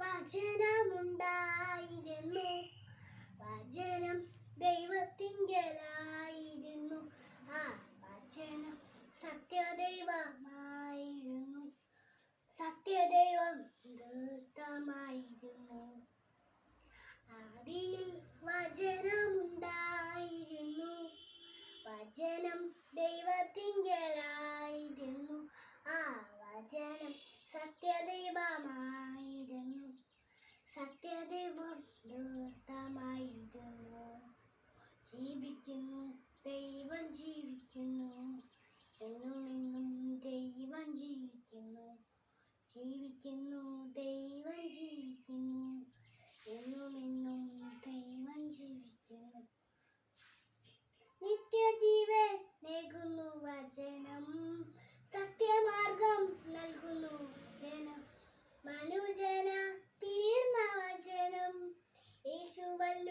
വചനമുണ്ടായിരുന്നു. വചനം ദൈവത്തിങ്കലായിരുന്നു. ആ വചനം സത്യദൈവമായിരുന്നു. സത്യദൈവം ദൃത്തമായിരുന്നു ആദിയിൽ വചനമുണ്ടായിരുന്നു. വചനം ദൈവത്തിങ്കലായിരുന്നു. ആ വചനം സത്യദൈവമായിരുന്നു ജീവിക്കുന്നു ദൈവം ജീവിക്കുന്നു. എന്നും എന്നും ദൈവം ജീവിക്കുന്നു. ജീവിക്കുന്നു ദൈവം ജീവിക്കുന്നു. എന്നും എന്നും ദൈവം ജീവിക്കുന്നു. നിത്യജീവൻ നേകുന്നു വചനം സത്യമാർഗം നൽകുന്നു വചനം മനുജന തീർന്ന വചനം യേശുവല്ലു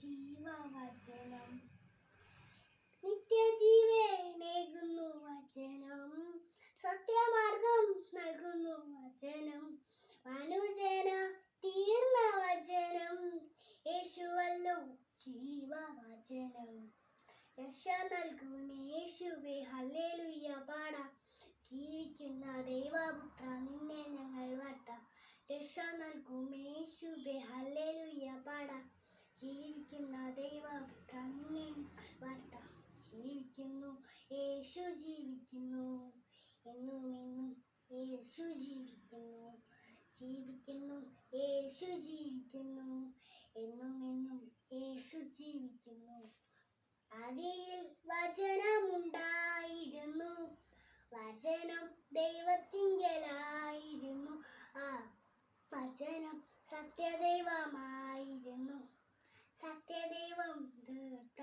ജീവവചനം നിത്യജീവേനേകുന്നു വചനം. സത്യമാർഗം നൽകുന്നു വചനം. മനുജന തീർന്ന വചനം. യേശുവല്ലോ ജീവവചനം. രക്ഷ നൽകുന്ന യേശുവേ ഹല്ലേലൂയ പാട. ജീവിക്കുന്ന ദൈവപുത്ര നിന്നെ ഞങ്ങൾ വട്ട രക്ഷ നൽകും യേശുവേ പാടാം ജീവിക്കുന്ന നിന്നെ ഞങ്ങൾ ജീവിക്കുന്നു യേശു ജീവിക്കുന്നു. എന്നും എന്നും യേശു ജീവിക്കുന്നു. ജീവിക്കുന്നു യേശു ജീവിക്കുന്നു. എന്നും എന്നും യേശു ജീവിക്കുന്നു. ആദിയിൽ വചനമുണ്ടായിരുന്നു. വചനം ദൈവത്തിങ്കലായിരുന്നു. ആ വചനം സത്യദൈവമായിരുന്നു. സത്യദൈവം തീർത്ത